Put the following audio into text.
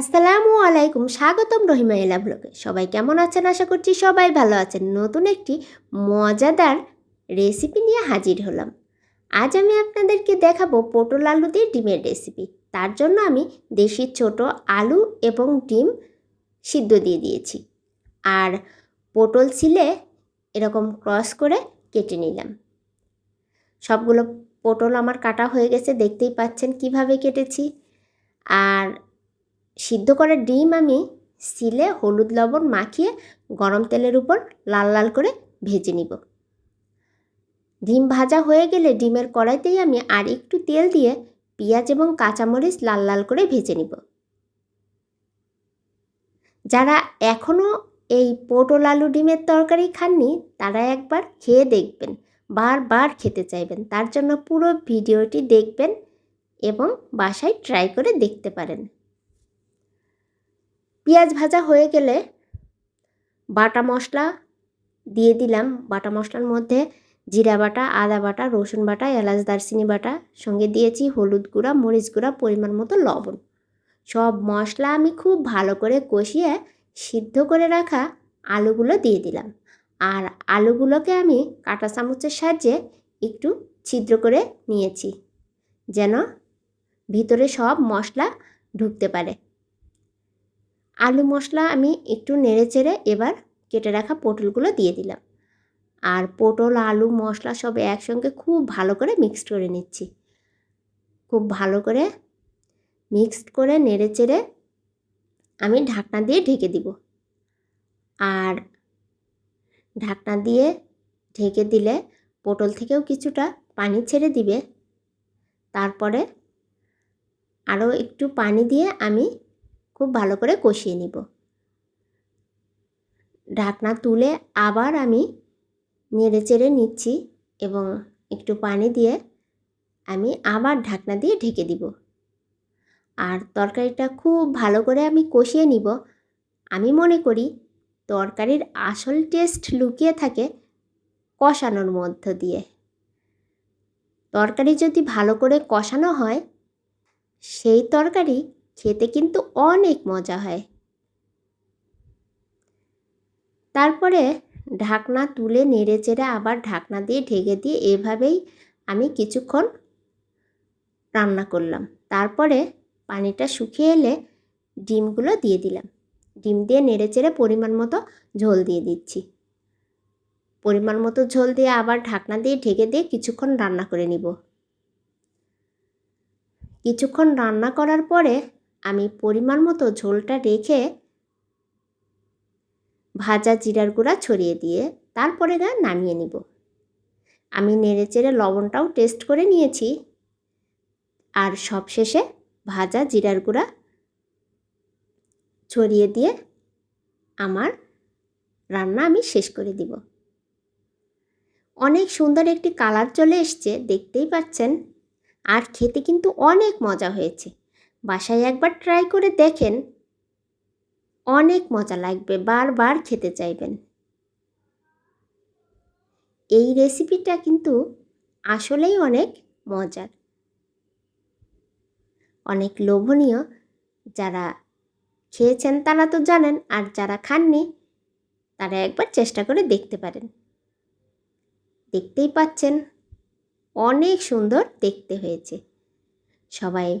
আসসালামু আলাইকুম, স্বাগতম রহিমা এলা ব্লগে। সবাই কেমন আছেন? আশা করছি সবাই ভালো আছেন। নতুন একটি মজাদার রেসিপি নিয়ে হাজির হলাম। আজ আমি আপনাদেরকে দেখাবো পটল আলু দিয়ে ডিমের রেসিপি। তার জন্য আমি দেশি ছোট আলু এবং ডিম সিদ্ধ দিয়ে দিয়েছি। আর পটল ছিলে এরকম ক্রস করে কেটে নিলাম। সবগুলো পটল আমার কাটা হয়ে গেছে, দেখতেই পাচ্ছেন কীভাবে কেটেছি। আর সিদ্ধ করা ডিম আমি সিলে হলুদ লবণ মাখিয়ে গরম তেলের উপর লাল লাল করে ভেজে নিব। ডিম ভাজা হয়ে গেলে ডিমের কড়াইতেই আমি আর একটু তেল দিয়ে পেঁয়াজ এবং কাঁচামরিচ লাল লাল করে ভেজে নিব। যারা এখনও এই পটল আলু ডিমের তরকারি খাননি, তারা একবার খেয়ে দেখবেন, বারবার খেতে চাইবেন। তার জন্য পুরো ভিডিওটি দেখবেন এবং বাসায় ট্রাই করে দেখতে পারেন। পেঁয়াজ ভাজা হয়ে গেলে বাটা মশলা দিয়ে দিলাম। বাটা মশলার মধ্যে জিরা বাটা, আদা বাটা, রসুন বাটা, এলাচ, দারচিনি বাটা, সঙ্গে দিয়েছি হলুদ গুঁড়া, মরিচ গুঁড়া, পরিমাণ মতো লবণ। সব মশলা আমি খুব ভালো করে কষিয়ে সিদ্ধ করে রাখা আলুগুলো দিয়ে দিলাম। আর আলুগুলোকে আমি কাঁটা চামচের সাহায্যে একটু ছিদ্র করে নিয়েছি, যেন ভিতরে সব মশলা ঢুকতে পারে। আলু মশলা আমি একটু নেড়ে চেড়ে এবার কেটে রাখা পটলগুলো দিয়ে দিলাম। আর পটল, আলু, মশলা সব একসঙ্গে খুব ভালো করে মিক্সড করে নিচ্ছি। খুব ভালো করে মিক্সড করে নেড়ে চেড়ে আমি ঢাকনা দিয়ে ঢেকে দিব। আর ঢাকনা দিয়ে ঢেকে দিলে পটল থেকেও কিছুটা পানি ছেড়ে দিবে। তারপরে আরও একটু পানি দিয়ে আমি খুব ভালো করে কষিয়ে নিব। ঢাকনা তুলে আবার আমি নেড়ে চেড়ে নিচ্ছি এবং একটু পানি দিয়ে আমি আবার ঢাকনা দিয়ে ঢেকে দিব। আর তরকারিটা খুব ভালো করে আমি কষিয়ে নিব। আমি মনে করি তরকারির আসল টেস্ট লুকিয়ে থাকে কষানোর মধ্য দিয়ে। তরকারি যদি ভালো করে কষানো হয়, সেই তরকারি খেতে কিন্তু অনেক মজা হয়। তারপরে ঢাকনা তুলে নেড়ে চেড়ে আবার ঢাকনা দিয়ে ঢেকে দিয়ে এভাবেই আমি কিছুক্ষণ রান্না করলাম। তারপরে পানিটা শুকিয়ে এলে ডিমগুলো দিয়ে দিলাম। ডিম দিয়ে নেড়ে চেড়ে পরিমাণ মতো ঝোল দিয়ে দিচ্ছি। পরিমাণ মতো ঝোল দিয়ে আবার ঢাকনা দিয়ে ঢেকে দিয়ে কিছুক্ষণ রান্না করে নিব। কিছুক্ষণ রান্না করার পরে আমি পরিমাণ মতো ঝোলটা রেখে ভাজা জিরার গুঁড়া ছড়িয়ে দিয়ে তারপরে গা নামিয়ে নিব। আমি নেড়ে চেড়ে লবণটাও টেস্ট করে নিয়েছি। আর সবশেষে ভাজা জিরার গুঁড়া ছড়িয়ে দিয়ে আমার রান্না আমি শেষ করে দিব। অনেক সুন্দর একটি কালার চলে এসছে, দেখতেই পাচ্ছেন। আর খেতে কিন্তু অনেক মজা হয়েছে। বাসায় একবার ট্রাই করে দেখেন। অনেক মজা লাগবে, বারবার খেতে চাইবেন। এই রেসিপিটা কিন্তু আসলেই অনেক মজার। অনেক লোভনীয়। যারা খেয়েছেন তারা তো জানেন, আর যারা খাননি, তারা একবার চেষ্টা করে দেখতে পারেন। দেখতেই পাচ্ছেন, অনেক সুন্দর দেখতে হয়েছে। সবাই